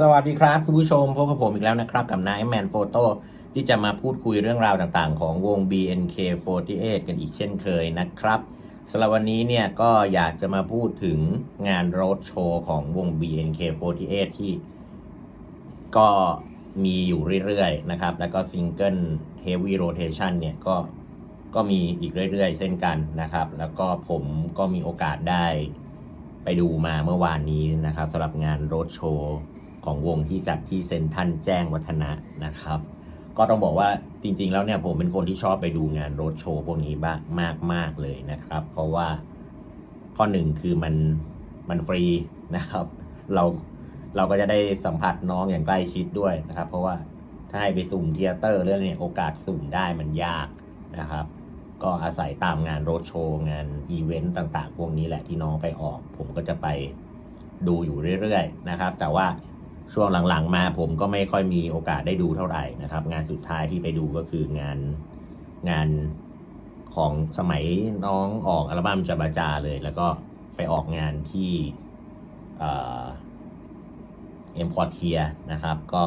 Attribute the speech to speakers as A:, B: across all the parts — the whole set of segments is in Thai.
A: สวัสดีครับคุณผู้ชมพบกับผมอีกแล้วนะครับกับนายแมนโฟโต้ที่จะมาพูดคุยเรื่องราวต่างๆ ของวง BNK48 กันอีกเช่นเคยนะครับสำหรับวันนี้เนี่ยก็อยากจะมาพูดถึงงานโรดโชว์ของวง BNK48 ที่ก็มีอยู่เรื่อยๆนะครับ แล้วก็ซิงเกิล Heavy Rotation เนี่ยก็ก็มีอีกเรื่อยๆ เช่นกันนะครับ แล้วก็ผมก็มีโอกาสได้ไปดูมาเมื่อวานนี้นะครับสำหรับงานโรดโชว์ ของวงที่จัดที่เซนทันแจ้งวัฒนะนะครับ ก็ต้องบอกว่าจริง ๆ แล้วเนี่ยผมเป็นคนที่ชอบไปดูงานโรดโชว์พวกนี้บ้างมากมาก ๆ เลยนะครับ เพราะว่าข้อหนึ่งคือมันมันฟรีนะครับ เราเราก็จะได้สัมผัสน้องอย่างใกล้ชิดด้วยนะครับ เพราะว่าถ้าให้ไปสุ่มเทยเตอร์เรื่องเนี่ยโอกาสสุ่มได้มันยากนะครับ ก็อาศัยตามงานโรดโชว์งานอีเวนต์ต่าง ๆ พวกนี้แหละที่น้องไปออก ผมก็จะไปดูอยู่เรื่อยๆนะครับ แต่ว่า ช่วงหลังๆ มาผมก็ไม่ค่อยมีโอกาสได้ดูเท่าไหร่นะครับ งานสุดท้ายที่ไปดูก็คืองานงานของสมัยน้องออกอัลบั้มจาบาจาเลย แล้วก็ไปออกงานที่เอ็มพอร์เทียนะครับ ก็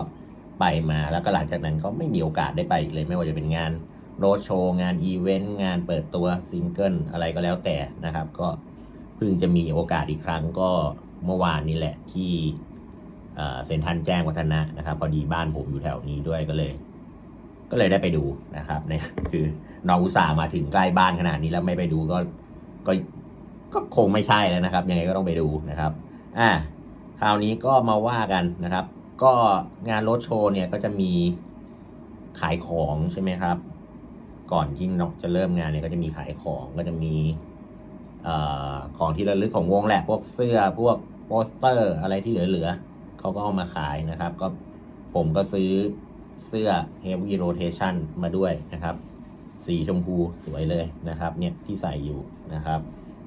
A: ไปมาแล้วก็หลังจากนั้นก็ไม่มีโอกาสได้ไปอีกเลย ไม่ว่าจะเป็นงานโรดโชว์งานอีเวนต์งานเปิดตัวซิงเกิลอะไรก็แล้วแต่นะครับ ก็เพิ่งจะมีโอกาสอีกครั้งก็เมื่อวานนี้แหละที่ เซ็นทรัลแจ้งวัฒนะนะครับ พอดีบ้านผมอยู่แถวนี้ด้วยก็เลย ก็เลยได้ไปดูนะครับเนี่ยคือน้องอุตส่าห์มาถึงใกล้บ้านขนาดนี้แล้วไม่ไปดูก็ก็ก็คงไม่ใช่แล้วนะครับ ยังไงก็ต้องไปดูนะครับ อะคราวนี้ก็มาว่ากันนะครับ ก็งานรถโชว์เนี่ยก็จะมีขายของใช่ไหมครับ ก่อนที่นกจะเริ่มงานเนี่ยก็จะมีขายของก็จะมีอของที่ระลึกของวงแหละพวกเสื้อพวกโปสเตอร์อะไรที่เหลือ เขาก็เอามาขายนะครับ ก็ผมก็ซื้อเสื้อ Heavy Rotation มาด้วยนะครับ สีชมพูสวยเลยนะครับ เนี่ยที่ใส่อยู่นะครับ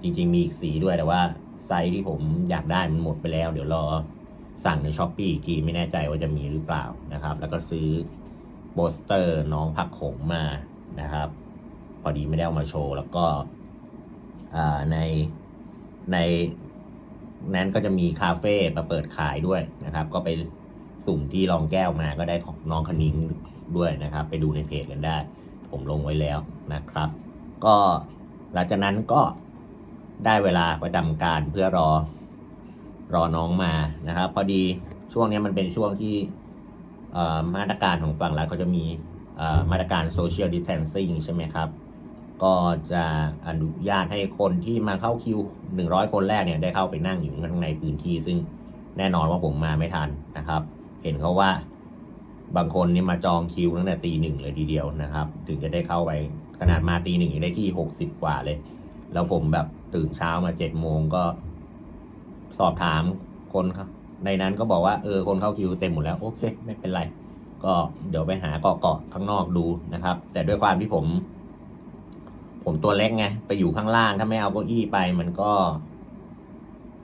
A: จริงๆมีอีกสีด้วยแต่ว่าไซส์ที่ผมอยากได้มันหมดไปแล้ว เดี๋ยวรอสั่งในช้อปปี้อีกทีไม่แน่ใจว่าจะมีหรือเปล่านะครับ แล้วก็ซื้อโปสเตอร์น้องผักขมมานะครับ พอดีไม่ได้เอามาโชว์ แล้วก็อ่าในใน นั้นก็จะมีคาเฟ่มาเปิดขายด้วยนะครับ ก็ไปสุ่มที่รองแก้วมาก็ได้ของน้องคณิ้งด้วยนะครับ ไปดูในเพจกันได้ ผมลงไว้แล้วนะครับ ก็หลังจากนั้นก็ได้เวลาประจำการเพื่อรอรอน้องมานะครับ พอดีช่วงนี้มันเป็นช่วงที่มาตรการของฝั่งรัฐเขาจะมีมาตรการ social distancing ใช่ไหมครับ ก็จะอนุญาตให้คนที่มาเข้าคิว 100 คนแรกเนี่ยได้เข้าไปนั่งอยู่ข้างในพื้นที่ ซึ่งแน่นอนว่าผมมาไม่ทันนะครับ เห็นเขาว่าบางคนนี่มาจองคิวตั้งแต่ตีหนึ่งเลยทีเดียวนะครับ ถึงจะได้เข้าไปขนาดมาตีหนึ่งได้ที่หกสิบกว่าเลย แล้วผมแบบตื่นเช้ามาเจ็ดโมงก็ สอบถามคนครับในนั้นก็บอกว่าเออคนเข้าคิวเต็มหมดแล้วโอเค ไม่เป็นไร ก็เดี๋ยวไปหาเกาะเกาะข้างนอกดูนะครับ แต่ด้วยความที่ผม ผมตัวเล็กไง ไปอยู่ข้างล่างถ้าไม่เอาเก้าอี้ไปมันก็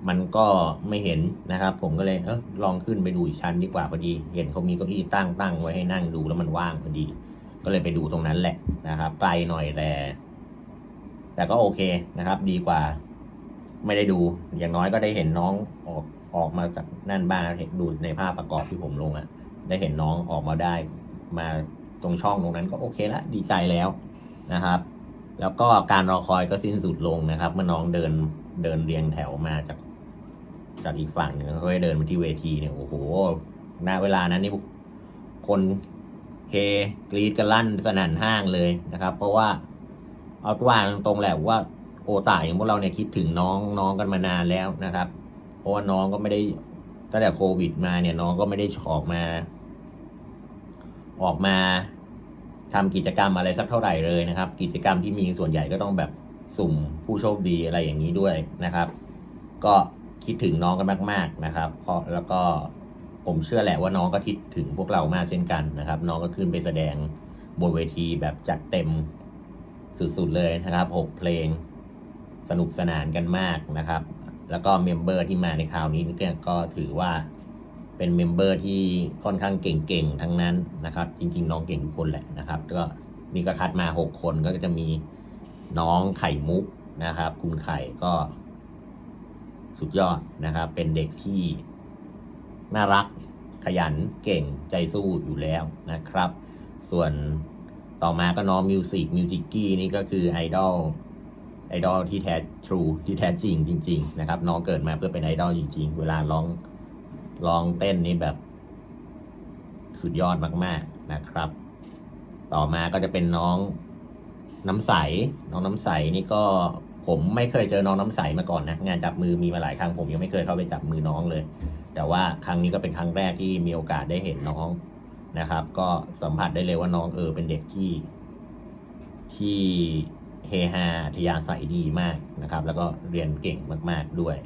A: มันก็ไม่เห็นนะครับ ผมก็เลยเออลองขึ้นไปดูอีกชั้นดีกว่าพอดี เห็นเขามีเก้าอี้ตั้งตั้งไว้ให้นั่งดูแล้วมันว่างพอดี ก็เลยไปดูตรงนั้นแหละนะครับไกลหน่อยแต่แต่ก็โอเคนะครับ ดีกว่า ไม่ได้ดู อย่างน้อยก็ได้เห็นน้องออกออกมาจากนั่นบ้างเห็นดูในภาพประกอบที่ผมลงอะ่ะได้เห็นน้องออกมาได้ มาตรงช่องตรงนั้นก็โอเคละดีใจแล้วนะครับ แล้วก็การรอคอยก็สิ้นสุดลงนะครับ เมื่อน้องเดินเดินเรียงแถวมาจากจากอีกฝั่งหนึ่งเขาให้เดินมาที่เวทีเนี่ยโอ้โหณเวลานั้นนี่คนเฮกรีดกันลั่นสนั่นห้างเลยนะครับ เพราะว่าเอาว่าตรงๆแหละว่าโอตายอย่างพวกเราเนี่ยคิดถึงน้องน้องกันมานานแล้วนะครับ เพราะว่าน้องก็ไม่ได้ตั้งแต่โควิดมาเนี่ยน้องก็ไม่ได้ออกมา ออกมา ทำกิจกรรมอะไรสักเท่าไหร่เลยนะครับ กิจกรรมที่มีส่วนใหญ่ก็ต้องแบบสุ่มผู้โชคดีอะไรอย่างนี้ด้วยนะครับ ก็คิดถึงน้องกันมาก ๆนะครับ เพราะแล้วก็ผมเชื่อแหละว่าน้องก็คิดถึงพวกเรามากเช่นกันนะครับ น้องก็ขึ้นไปแสดงบนเวทีแบบจัดเต็มสุดๆเลยนะครับหกเพลงสนุกสนานกันมากนะครับ แล้วก็เมมเบอร์ที่มาในคราวนี้ก็ถือว่า เป็นเมมเบอร์ที่ค่อนข้างเก่งๆ ทั้งนั้นนะครับ จริงๆ น้องเก่งทุกคนแหละนะครับ ก็นี่ก็คัดมาหกคนก็จะมีน้องไข่มุกนะครับ คุณไข่ก็ สุดยอดนะครับ เป็นเด็กที่น่ารักขยันเก่งใจสู้อยู่แล้วนะครับ ส่วนต่อมาก็น้องมิวสิกมิวจิกกี้นี่ก็คือไอดอลไอดอลที่แท้ทรูที่แท้จริงจริง ๆ นะครับ น้องเกิดมาเพื่อเป็นไอดอลจริง ๆ เวลาร้อง ร้องเต้นนี่แบบ สุดยอดมาก ๆนะครับ ต่อมาก็จะเป็นน้องน้ำใส น้องน้ำใสนี่ก็ผมไม่เคยเจอน้องน้ำใสมาก่อนนะ งานจับมือมีมาหลายครั้งผมยังไม่เคยเข้าไปจับมือน้องเลย แต่ว่าครั้งนี้ก็เป็นครั้งแรกที่มีโอกาสได้เห็นน้องนะครับ ก็สัมผัสได้เลยว่าน้องเออเป็นเด็กที่ ที่เฮฮาอัธยาศัยดีมากนะครับ แล้วก็เรียนเก่งมาก ๆด้วย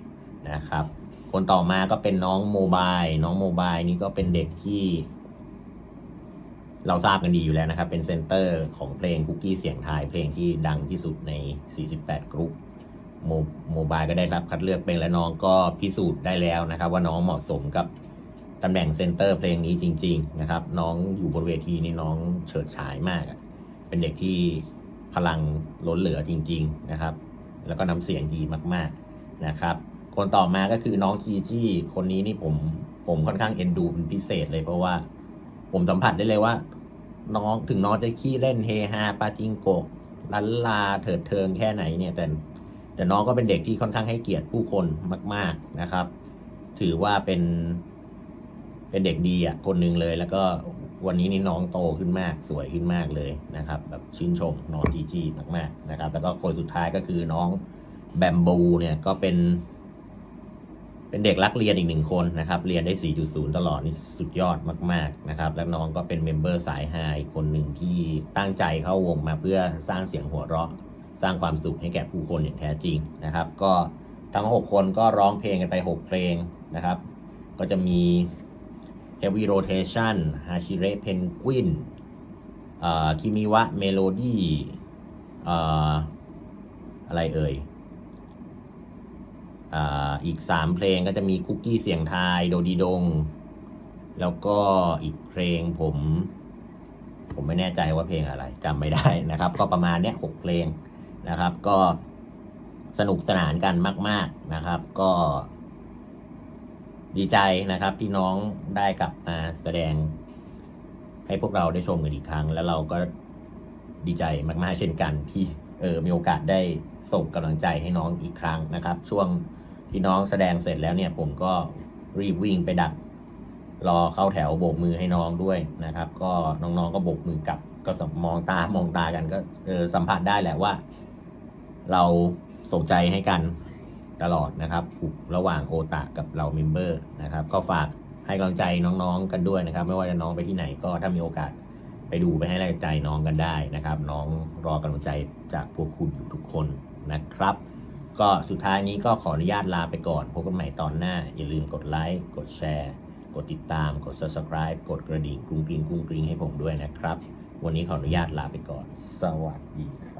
A: นะครับ คนต่อมาก็เป็นน้องโมบายน้องโมบายนี่ก็เป็นเด็กที่ เราทราบกันดีอยู่แล้วนะครับ เป็นเซนเตอร์ของเพลงคุกกี้เสียงไทยเพลงที่ดังที่สุดใน 48 กรุ๊ปโมโมบายก็ได้รับคัดเลือกเป็นและน้องก็พิสูจน์ได้แล้วนะครับ ว่าน้องเหมาะสมกับตำแหน่งเซนเตอร์เพลงนี้จริง ๆ นะครับ น้องอยู่บนเวทีนี่น้องเฉิดฉายมาก เป็นเด็กที่พลังล้นเหลือจริง ๆ นะครับ แล้วก็น้ำเสียงดีมาก ๆ นะครับ คนต่อมาก็คือน้องจีจี้คนนี้นี่ผมผมค่อนข้างเอ็นดูเป็นพิเศษเลยเพราะว่า ผมสัมผัสได้เลยว่า น้องถึงน้องจะขี้เล่นเฮฮาปาจิงโกะลันลาเถิดเทิงแค่ไหนเนี่ยแต่แต่น้องก็เป็นเด็กที่ค่อนข้างให้เกียรติผู้คนมาก ๆนะครับ ถือว่าเป็น เป็นเด็กดีอะคนหนึ่งเลย แล้วก็วันนี้นี่น้องโตขึ้นมาก สวยขึ้นมากเลยนะครับ แบบชื่นชมน้องจีจีมากๆนะครับ แล้วก็คนสุดท้ายก็คือน้องแบมบูเนี่ยก็เป็น เป็นเด็กรักเรียนอีกหนึ่งคนนะครับ เรียนได้ 4.0 ตลอดนี่สุดยอดมาก ๆ นะครับ แล้วน้องก็เป็นเมมเบอร์สายฮาอีกคนหนึ่งที่ตั้งใจเข้าวงมาเพื่อสร้างเสียงหัวเราะ สร้างความสุขให้แก่ผู้คนอย่างแท้จริงนะครับ ก็ทั้ง 6 คนก็ร้องเพลงกันไป 6 เพลงนะครับ ก็จะมี Heavy Rotation Hashire Penguin คิมิวะเมโลดี้อะไรเอ่ย อีกสามเพลงก็จะมีคุกกี้เสียงไทายโดดีดง แล้วก็อีกเพลงผม ผมไม่แน่ใจว่าเพลงอะไรจำไม่ได้นะครับ ก็ประมาณเนี้ยหกเพลงนะครับ ก็สนุกสนานกันมาก ๆนะครับ ก็ ดีใจนะครับที่น้องได้กลับมาแสดง ให้พวกเราได้ชมกันอีกครั้ง แล้วเราก็ดีใจมาก ๆ เช่นกันที่เออมีโอกาสได้ส่งกำลังใจให้น้องอีกครั้งนะครับ ช่วง ที่น้องแสดงเสร็จแล้วเนี่ยผมก็รีบวิ่งไปดักรอเข้าแถวโบกมือให้น้องด้วยนะครับ ก็น้องๆก็โบกมือกลับ ก็สมองตามองตากันก็เออสัมผัสได้แหละว่า เราส่งใจให้กันตลอดนะครับระหว่างโอตากับเราเมมเบอร์นะครับ ก็ฝากให้กำลังใจน้องๆกันด้วยนะครับ ไม่ว่าจะน้องไปที่ไหนก็ถ้ามีโอกาสไปดูไปให้กำลังใจน้องกันได้นะครับ น้องรอกำลังใจจากพวกคุณอยู่ทุกคนนะครับ ก็สุดท้ายนี้ก็ขออนุญาตลาไปก่อนพบกันใหม่ตอนหน้า อย่าลืมกดไลค์ กดแชร์ กดติดตาม กด subscribe กดกระดิ่งกรุงกริงกรุงกริงให้ผมด้วยนะครับ วันนี้ขออนุญาตลาไปก่อน สวัสดีครับ